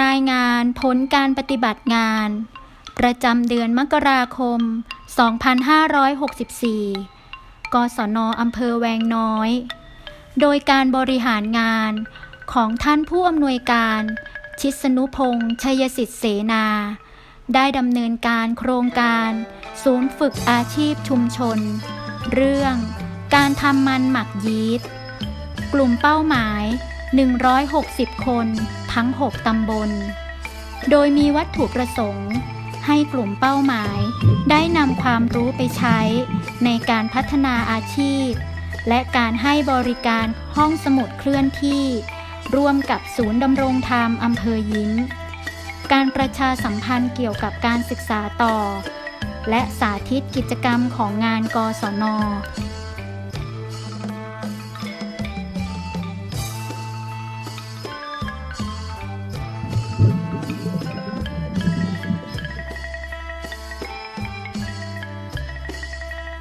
รายงานผลการปฏิบัติงาน ประจำเดือนมกราคม 2564 กศนอำเภอแวงน้อย โดยการบริหารงานของท่านผู้อำนวยการ ชิสนุพงษ์ชัยสิทธิเสนา ได้ดำเนินการโครงการ ศูนย์ฝึกอาชีพชุมชน เรื่องการทำมันหมักยีสต์กลุ่มเป้าหมาย 160 คน ทั้ง 6 ตำบล โดยมีวัตถุประสงค์ ให้กลุ่มเป้าหมาย ได้นำความรู้ไปใช้ ในการพัฒนาอาชีพ และการให้บริการห้องสมุดเคลื่อนที่ ร่วมกับศูนย์ดำรงธรรมอำเภอยิ้ม การประชาสัมพันธ์เกี่ยวกับการศึกษาต่อ และสาธิตกิจกรรมของงานกศน